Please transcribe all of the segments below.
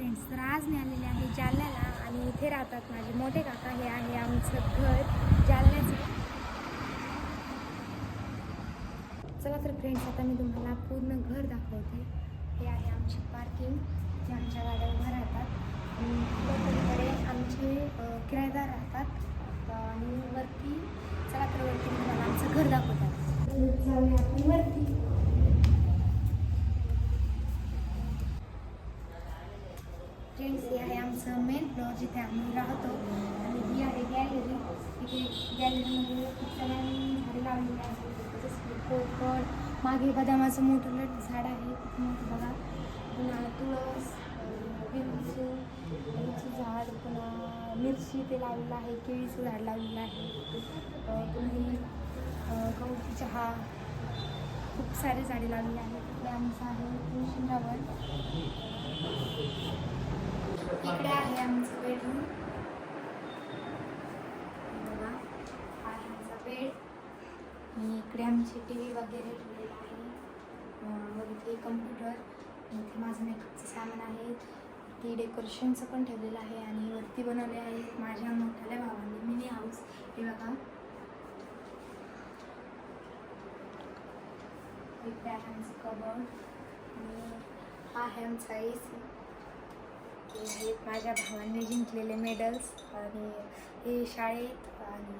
Friends तर आज मी आलेले आहे जालन्याला आणि इथे राहतात माझे मोठे काका. हे आहे आमचं घर जालन्याचं. चला तर फ्रेंड्स आता मी तुम्हाला पूर्ण घर दाखवते. हे आहे आमची पार्किंग जे आमच्या गाड्या उभ्या राहतात. आणि आमचे किरायदार राहतात. आणि वरती चला तर वरती तुम्हाला आमचं घर दाखवतात जाऊया आपण वरती फ्रेंड्स हे आहे आमचं जिथे आम्ही राहतो आणि ही आहे गॅलरी. तिथे गॅलरीमध्ये खूप सगळ्यांनी झाडे लावलेली आहेत. तसंच की मागे बदामाचं मोठं लट झाड आहे. खूप मोठं बघा. पुन्हा तुळस अं, विंचू विंचू झाड पुन्हा मिरची ते लावलेलं आहे केळीचं झाड लावलेलं आहे. अं, पुन्हा गवती चहा. खूप सारे झाडे लावलेली आहेत. आमचं आहे तुळशी इकडे आहे आमचं बेडरूम बघा हा आहे आमचा बेड आणि इकडे आमची टी व्ही वगैरे ठेवलेला आहे. अं, इथे कम्प्युटर इथे माझं मेकअपचं सामान आहे. ती डेकोरेशनचं पण ठेवलेलं आहे आणि वरती बनवले आहे माझ्या मोठ्याल्या भावाने मिनी हाऊस हे बघा. इकडे आहे आमचं कबड आणि हा आहे आमचा ए सी हे माझ्या भावांनी जिंकलेले मेडल्स आणि हे शाळेत आणि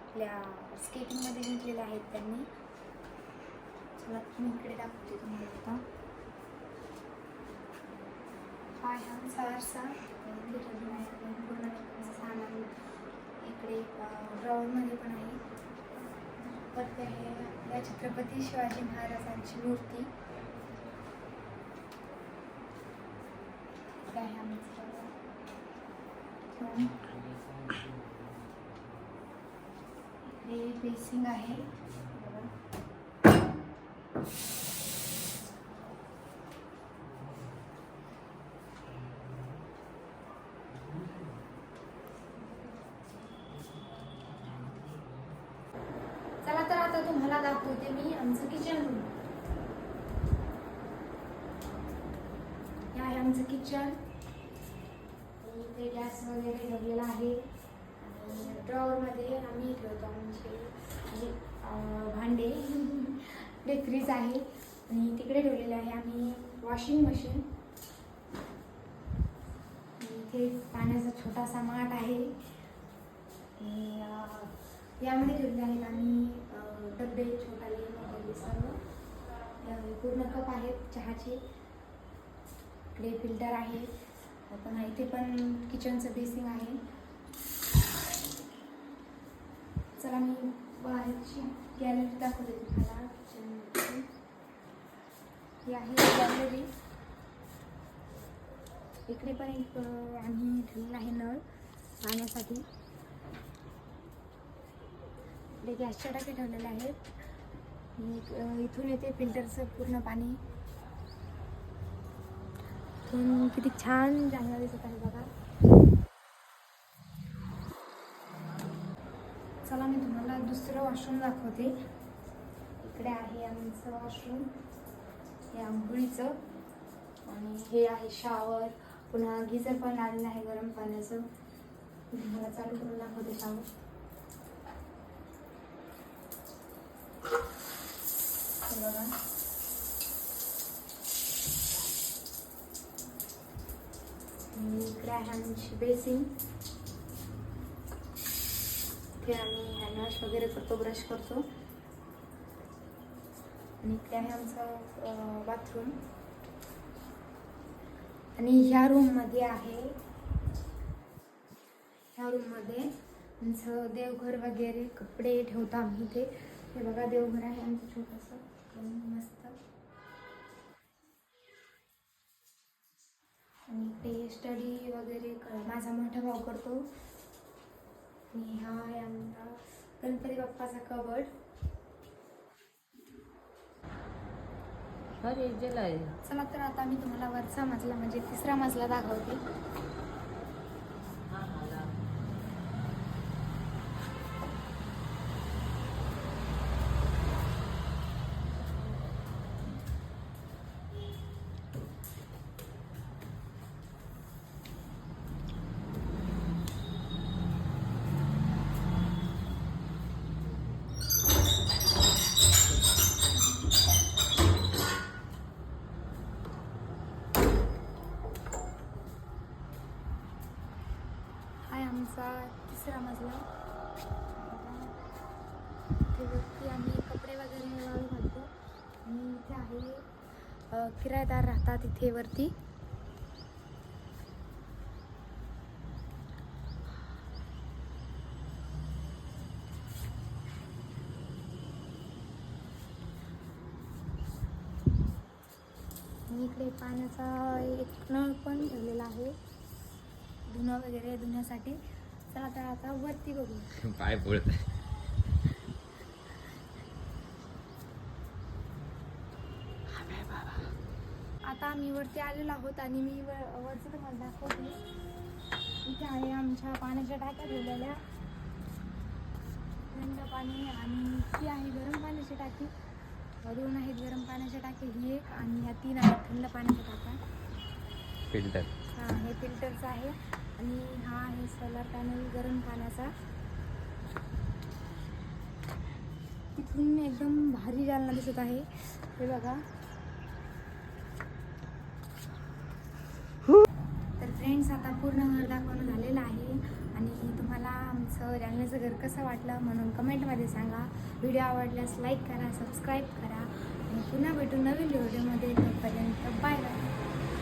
आपल्या स्केटिंगमध्ये जिंकलेले आहेत त्यांनी. चला मी इकडे दाखवते तुम्हाला आता. हा आहे आरसा पूर्ण सामान इकडे ग्राउंडमध्ये पण आहे. तर हे या छत्रपती शिवाजी महाराजांची मूर्ती इकडे आहे आमचं room. हे बेसिंग आहे. चला तर आता तुम्हाला दाखवते मी आमचं किचन रूम हे आहे आमचं किचन इथे गॅस वगैरे ठेवलेला आहे. आणि ड्रॉवरमध्ये आम्ही ठेवतो म्हणजे भांडे. ते फ्रीज आहे. आणि तिकडे ठेवलेले आहे आम्ही वॉशिंग मशीन इथे पाण्याचा छोटासा माठ आहे. यामध्ये ठेवले आहेत आम्ही डब्बे डबे छोटाले सर्व. पूर्ण कप आहेत चहाचे. इकडे फिल्टर आहे. पण इथे पण किचनचं बेसिंग आहे. चला मी बाहेरची गॅलरी दाखवते तुम्हाला किचन ही आहे गॅलरी इकडे पण एक आम्ही ठेवलेला आहे नळ पाण्यासाठी. इकडे गॅसच्या टाके ठेवलेले आहेत. मी एक, इथून येते फिल्टरचं पूर्ण पाणी. इथून किती छान जागा दिसत आहे बघा. चला मी तुम्हाला दुसरं वॉशरूम दाखवते. इकडे आहे आमचं वॉशरूम हे आंघोळीचं. आणि हे आहे शॉवर पुन्हा गिझर पण लागलेलं आहे गरम पाण्याचं. तुम्हाला चालू करून दाखवते शॉवर बघा. आणि इकडे बेसिन इथे आम्ही हँडवॉश वगैरे करतो ब्रश करतो आणि इकडे बाथरूम आणि ह्या रूममध्ये आहे ह्या रूममध्ये आमचं देवघर वगैरे कपडे ठेवतो आम्ही इथे हे बघा देवघर आहे आमचं छोटंसं ते स्टडी वगैरे माझा मोठा भाऊ करतो. आणि हा आहे आमचा गणपती बाप्पाचा कबड. चला तर आता मी तुम्हाला वरचा मजला म्हणजे तिसरा मजला दाखवते. आमचा तिसरा मजला. इथे वरती आम्ही कपडे वगैरे वाळू घालतो. आणि इथे आहे किरायदार राहतात इथे वरती. इकडे पाण्याचा एक नळ पण ठेवलेला आहे. धुणं वगैरे धुण्यासाठी. चला तर आता वरती बघू पाय पडत आता आम्ही वरती आलेलो आहोत आणि मी वर वरचं तुम्हाला दाखवते. इथे आहे आमच्या पाण्याच्या टाक्या ठेवलेल्या. थंड पाणी आणि ती आहे गरम पाण्याची टाकी. दोन आहेत गरम पाण्याच्या टाकी ही एक आणि ह्या तीन आहेत थंड पाण्याच्या टाक्या. फिल्टर हा हे फिल्टरचं आहे. आणि हा आहे सोलार पॅनल गरम पाण्याचा. तिथून एकदम भारी जालना दिसत आहे. हे बघा. तर फ्रेंड्स आता पूर्ण घर दाखवणं झालेलं आहे. आणि तुम्हाला आमचं जालन्याचं घर कसं वाटलं म्हणून कमेंटमध्ये सांगा. व्हिडिओ आवडल्यास लाईक करा सबस्क्राईब करा. आणि पुन्हा भेटू नवीन व्हिडिओमध्ये तोपर्यंत बाय बाय